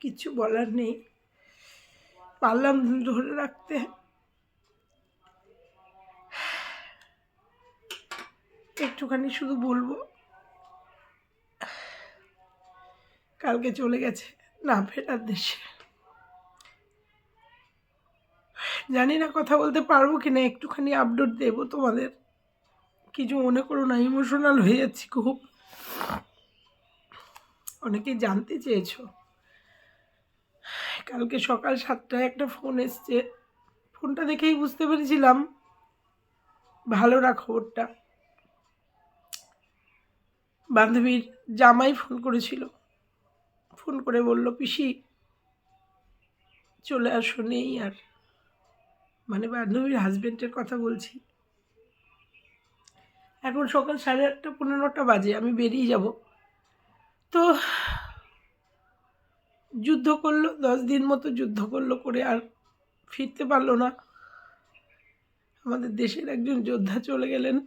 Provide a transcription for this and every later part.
কিছু বলার নেই। পারলাম ধরে রাখতে। একটুখানি শুধু বলব, কালকে চলে গেছে না ফেরার দেশে। জানি না কথা বলতে পারব কি না একটুখানি আপডেট দেবো তোমাদের। কিছু মনে করো না ইমোশনাল হয়ে যাচ্ছি খুব। অনেকেই জানতে চেয়েছো। কালকে সকাল সাতটায় একটা ফোন এসছে। ফোনটা দেখেই বুঝতে পেরেছিলাম। ভালো না খবরটা। বান্ধবীর জামাই ফোন করেছিল। ফোন করে বলল, পিসি, চলে আসো, নেই আর। মানে বান্ধবীর হাজবেন্ডের কথা বলছি। এখন সকাল সাড়ে আটটা পনেরোটা বাজে, আমি বেরিয়ে যাব। তো যুদ্ধ করল, দশ দিন মতো যুদ্ধ করল করে আর ফিরতে পারল না। আমাদের দেশের একজন যোদ্ধা চলে গেলেন।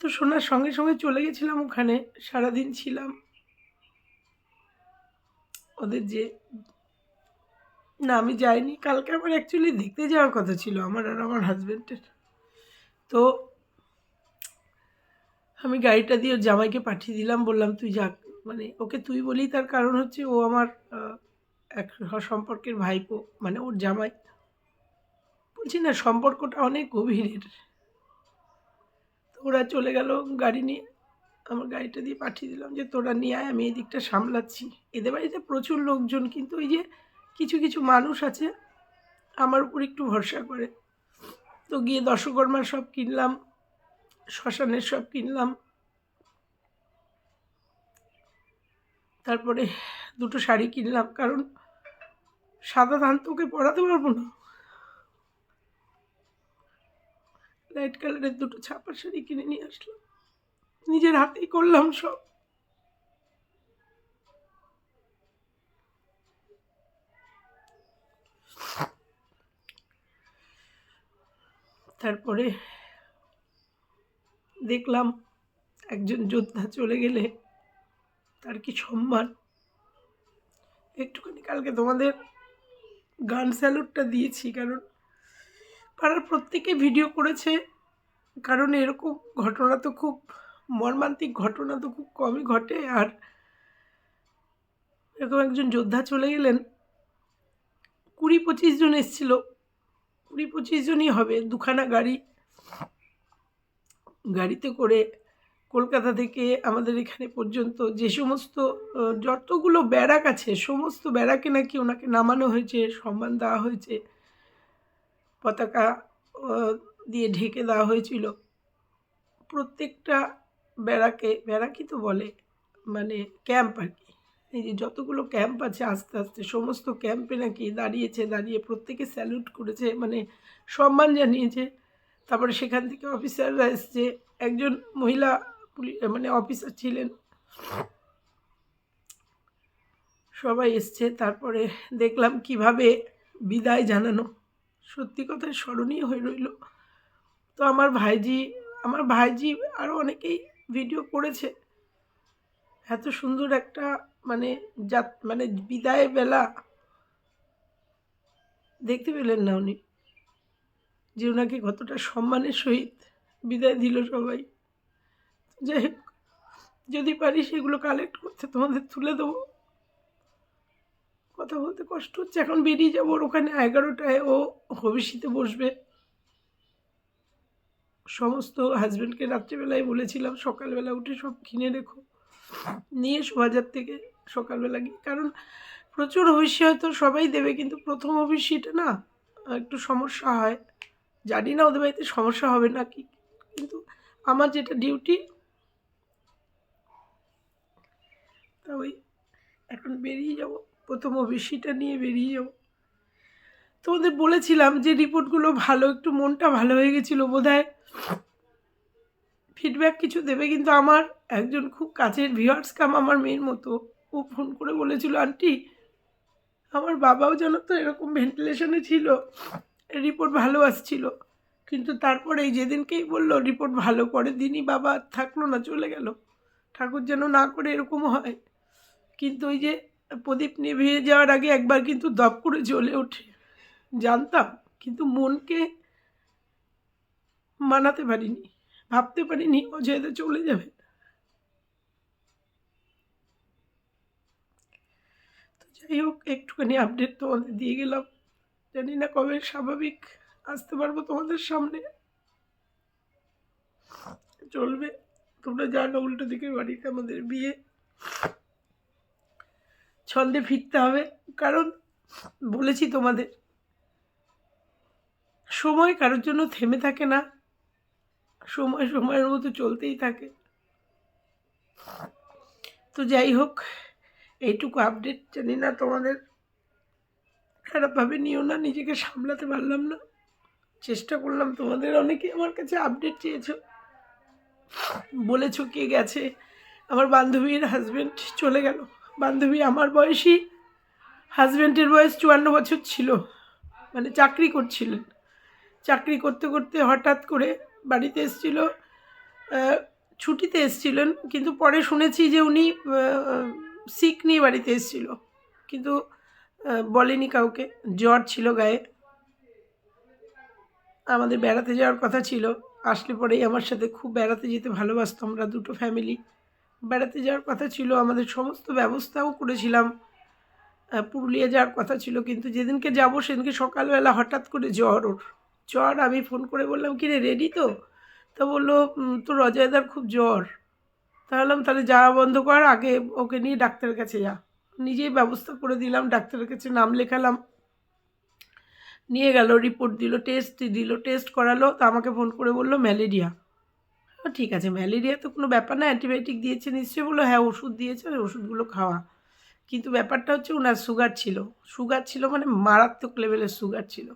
তো শোনার সঙ্গে সঙ্গে চলে গেছিলাম ওখানে, সারাদিন ছিলাম। ওদের যে না, আমি যাইনি। কালকে আমার অ্যাকচুয়ালি দেখতে যাওয়ার কথা ছিল আমার আর আমার হাজব্যান্ডের তো আমি গাড়িটা দিয়ে ওর জামাইকে পাঠিয়ে দিলাম, বললাম, তুই যাক। মানে ওকে তুই বলি তার কারণ হচ্ছে ও আমার এক সম্পর্কের ভাইপো মানে ওর জামাই। বলছি, না, সম্পর্কটা অনেক গভীরের। ওরা চলে গেল গাড়ি নিয়ে। আমার গাড়িটা দিয়ে পাঠিয়ে দিলাম যে, তোরা নিয়ে আয়, আমি এই দিকটা সামলাচ্ছি। এদের বাড়িতে প্রচুর লোকজন, কিন্তু ওই যে কিছু কিছু মানুষ আছে, আমার উপর একটু ভরসা করে। তো গিয়ে দশকর্মার সব কিনলাম। শ্মশানের সব কিনলাম। তারপরে দুটো শাড়ি কিনলাম, কারণ সাদা ধান তো ওকে পরাতে পারব না। লাইট কালারের দুটো ছাপা শাড়ি কিনে নিয়ে আসলাম। নিজের হাতেই করলাম সব। তারপরে দেখলাম একজন যোদ্ধা চলে গেলে তার কি সম্মান? একটুখানি কালকে তোমাদের গান স্যালুটটা দিয়েছি, কারণ পাড়ার প্রত্যেকে ভিডিও করেছে। কারণ এরকম ঘটনা তো খুব মর্মান্তিক ঘটনা তো খুব কমই ঘটে। আর এরকম একজন যোদ্ধা চলে গেলেন, কুড়ি পঁচিশ জন এসছিল। কুড়ি পঁচিশ জনই হবে, দুখানা গাড়ি। গাড়িতে করে কলকাতা থেকে আমাদের এখানে পর্যন্ত যে সমস্ত যতগুলো ব্যারাক আছে, সমস্ত ব্যারাকে নাকি ওনাকে নামানো হয়েছে, সম্মান দেওয়া হয়েছে, পতাকা দিয়ে ঢেকে দেওয়া হয়েছিল। প্রত্যেকটা ব্যারাকে, ব্যারাকই তো বলে মানে ক্যাম্প আর কি। এই যে যতগুলো ক্যাম্প আছে আস্তে আস্তে, সমস্ত ক্যাম্পে নাকি দাঁড়িয়েছে, দাঁড়িয়ে প্রত্যেকে স্যালুট করেছে মানে সম্মান জানিয়েছে। তারপরে সেখান থেকে অফিসাররা এসছে। একজন মহিলা মানে অফিসার ছিলেন। সবাই এসছে। তারপরে দেখলাম কীভাবে বিদায় জানানো। সত্যি কথায় স্মরণীয় হয়ে রইল। তো আমার ভাইজি আমার ভাইজি আরও অনেকেই ভিডিও করেছে। এত সুন্দর একটা মানে যাত মানে বিদায় বেলা দেখতে পেলেন না উনি। যে ওনাকে কতটা সম্মানের সহিত বিদায় দিল সবাই। যাই হোক যদি পারি সেগুলো কালেক্ট করতে তোমাদের তুলে দেবো। কথা বলতে কষ্ট হচ্ছে, এখন বেরিয়ে যাব ওর ওখানে এগারোটায়। ও হবিষ্যতে বসবে। সমস্ত হাজব্যান্ডকে রাত্রিবেলায় বলেছিলাম, সকালবেলা উঠে সব কিনে রেখো। নিয়ে শোভাজার থেকে সকালবেলা গিয়ে, কারণ প্রচুর হবিষ্যি হয়তো সবাই দেবে, কিন্তু প্রথম হবিষ্যিটা না, একটু সমস্যা হয়। জানি না ওদের বাড়িতে সমস্যা হবে না কি, কিন্তু আমার যেটা ডিউটি তা ওই এখন বেরিয়ে যাব, প্রথম ওবিসিটা নিয়ে বেরিয়ে যাব। তোমাদের বলেছিলাম যে রিপোর্টগুলো ভালো, একটু মনটা ভালো হয়ে গেছিল বোধ হয় ফিডব্যাক কিছু দেবে, কিন্তু আমার একজন খুব কাছের ভিউয়ার্স কাম আমার মেয়ের মতো। ও ফোন করে বলেছিল, আন্টি, আমার বাবাও জানো তো এরকম ভেন্টিলেশনে ছিল। রিপোর্ট ভালো আসছিল। কিন্তু তারপরে এই যেদিনকেই বলল রিপোর্ট ভালো পরের দিনই বাবা থাকল না, চলে গেল। ঠাকুর যেন না করে এরকম হয়। কিন্তু ওই যে প্রদীপ নিভিয়ে যাওয়ার আগে একবার কিন্তু দপ করে জ্বলে ওঠে। জানতাম, কিন্তু মনকে মানাতে পারিনি, ভাবতে পারিনি অজয়দা চলে যাবে। তো যাই হোক, একটুখানি আপডেট তোমাদের দিয়ে গেলাম। জানি না কবে স্বাভাবিক আসতে পারব তোমাদের সামনে। চলবে। তোমরা জানো উল্টো দিকের বাড়িতে আমাদের বিয়ে। ছন্দে ফিরতে হবে। কারণ বলেছি তোমাদের, সময় কারোর জন্য থেমে থাকে না। সময় সময়ের মতো চলতেই থাকে। তো যাই হোক, এইটুকু আপডেট জানি না তোমাদের। খারাপভাবে নিও না, নিজেকে সামলাতে পারলাম না। চেষ্টা করলাম, তোমাদের অনেকে আমার কাছে আপডেট চেয়েছ। বলেছ কে গেছে। আমার বান্ধবীর হাজব্যান্ড চলে গেল। বান্ধবী আমার বয়সী। হাজব্যান্ডের বয়স চুয়ান্ন বছর ছিল। মানে চাকরি করছিলেন। চাকরি করতে করতে হঠাৎ করে বাড়িতে এসেছিল ছুটিতে এসেছিলেন, কিন্তু পরে শুনেছি যে উনি সিক নিয়ে বাড়িতে এসেছিল। কিন্তু বলেনি কাউকে। জ্বর ছিল গায়ে। আমাদের বেড়াতে যাওয়ার কথা ছিল। আসলে পরেই আমার সাথে খুব বেড়াতে যেতে ভালোবাসতো আমরা দুটো ফ্যামিলি বেড়াতে যাওয়ার কথা ছিল আমাদের সমস্ত ব্যবস্থাও করেছিলাম। পুরুলিয়া যাওয়ার কথা ছিল কিন্তু যেদিনকে যাব সেদিনকে সকালবেলা হঠাৎ করে জ্বর ওর। জ্বর আমি ফোন করে বললাম কি রে রেডি তো? তা বলল "উম, তোর অজয়দার খুব জ্বর। তাহলে তাহলে যাওয়া বন্ধ কর আগে ওকে নিয়ে ডাক্তারের কাছে যা। নিজেই ব্যবস্থা করে দিলাম, ডাক্তারের কাছে নাম লেখালাম। নিয়ে গেল রিপোর্ট দিল টেস্ট দিল টেস্ট করালো, তো আমাকে ফোন করে বলল ম্যালেরিয়া ঠিক আছে ম্যালেরিয়া তো কোনো ব্যাপার না অ্যান্টিবায়োটিক দিয়েছে নিশ্চয়ই। বলল হ্যাঁ ওষুধ দিয়েছে, ওই ওষুধগুলো খাওয়া। কিন্তু ব্যাপারটা হচ্ছে ওনার সুগার ছিল। সুগার ছিল মানে মারাত্মক লেভেলের সুগার ছিল।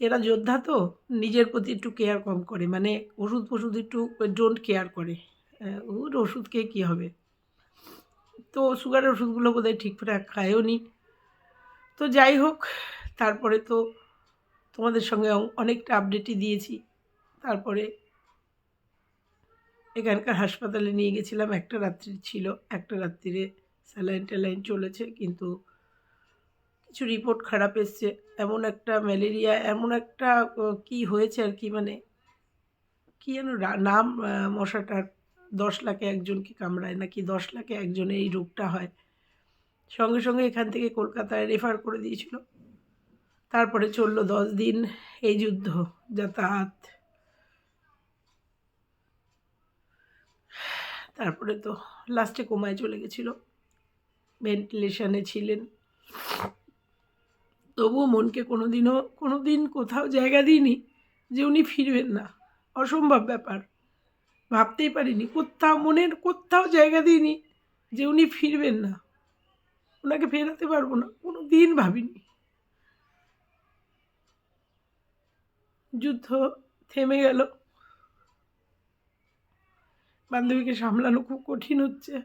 এরা যোদ্ধা তো, নিজের প্রতি একটু কেয়ার কম করে মানে ওষুধ ফষুধ একটু ডোন্ট কেয়ার করে। ওর ওষুধ খেয়ে কী হবে? তো সুগারের ওষুধগুলো বোধহয় ঠিক করে খায়ও নি। তো যাই হোক, তারপরে তো তোমাদের সঙ্গে অনেকটা আপডেটই দিয়েছি। তারপরে এখানকার হাসপাতালে নিয়ে গেছিলাম, একটা রাত্রি ছিল, একটা রাত্রিরে স্যালাইন ট্যালাইন চলেছে, কিন্তু কিছু রিপোর্ট খারাপ এসছে। এমন একটা ম্যালেরিয়া এমন একটা কি হয়েছে আর কি মানে কি যেন নাম মশাটার দশ লাখে একজনকে কামড়ায়, নাকি দশ লাখে একজনে এই রোগটা হয়? সঙ্গে সঙ্গে এখান থেকে কলকাতায় রেফার করে দিয়েছিল। তারপরে চলল দশ দিন এই যুদ্ধ, যাতায়াত। তারপরে তো লাস্টে কোমায় চলে গেছিল। ভেন্টিলেশনে ছিলেন। তবুও মনকে কোনো দিনও কোনো দিন কোথাও জায়গা দিইনি যে উনি ফিরবেন না। অসম্ভব ব্যাপার। ভাবতেই পারিনি। কোথাও মনের কোথাও জায়গা দিইনি যে উনি ফিরবেন না। ওনাকে ফেরাতে পারব না। কোনো দিন ভাবিনি। যুদ্ধ থেমে গেল। বান্ধবীকে সামলানো খুব কঠিন হচ্ছে।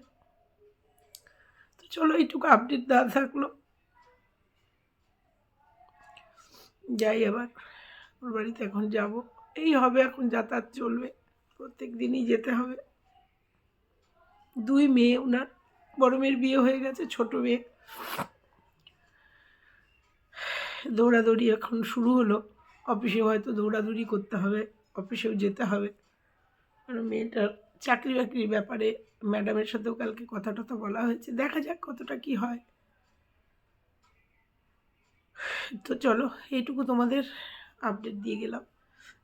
তো চলো, এইটুকু আপডেট দেওয়া থাকল। যাই আবার। ওর বাড়িতে এখন যাব। এই হবে এখন যাতায়াত চলবে। প্রত্যেক দিনই যেতে হবে। দুই মেয়ে ওনার বড় মেয়ের বিয়ে হয়ে গেছে, ছোট মেয়ে। দৌড়াদৌড়ি এখন শুরু হলো। অফিসে হয়তো দৌড়াদৌড়ি করতে হবে, অফিসেও যেতে হবে। কারণ মেয়েটার চাকরি বাকরির ব্যাপারে ম্যাডামের সাথেও কালকে কথা টথা বলা হয়েছে। দেখা যাক কতটা কি হয়। তো চলো, এইটুকু তোমাদের আপডেট দিয়ে গেলাম।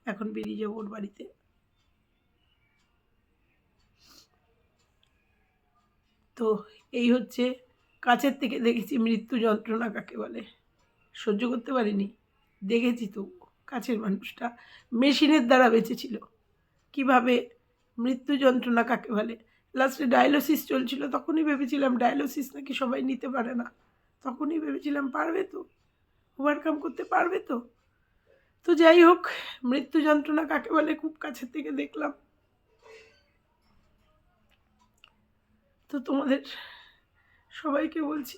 এখন বেরিয়ে যাব ওর বাড়িতে। তো এই হচ্ছে কাছের থেকে দেখেছি মৃত্যু যন্ত্রণা কাকে বলে। সহ্য করতে পারিনি। দেখেছি তো কাছের মানুষটা মেশিনের দ্বারা বেঁচেছিল। কীভাবে মৃত্যু যন্ত্রণা কাকে বলে? লাস্টে ডায়ালিসিস চলছিল, তখনই ভেবেছিলাম ডায়ালিসিস নাকি সবাই নিতে পারে না। তখনই ভেবেছিলাম, পারবে তো? ওভারকাম করতে পারবে তো? তো যাই হোক, মৃত্যু যন্ত্রণা কাকে বলে খুব কাছের থেকে দেখলাম। তো তোমাদের সবাইকে বলছি,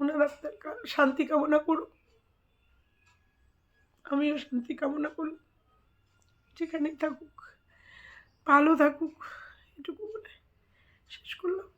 ওনার আত্মার শান্তি কামনা করো আমিও শান্তি কামনা করি। যেখানেই থাকুক, ভালো থাকুক, এটুকু বলে শেষ করলাম।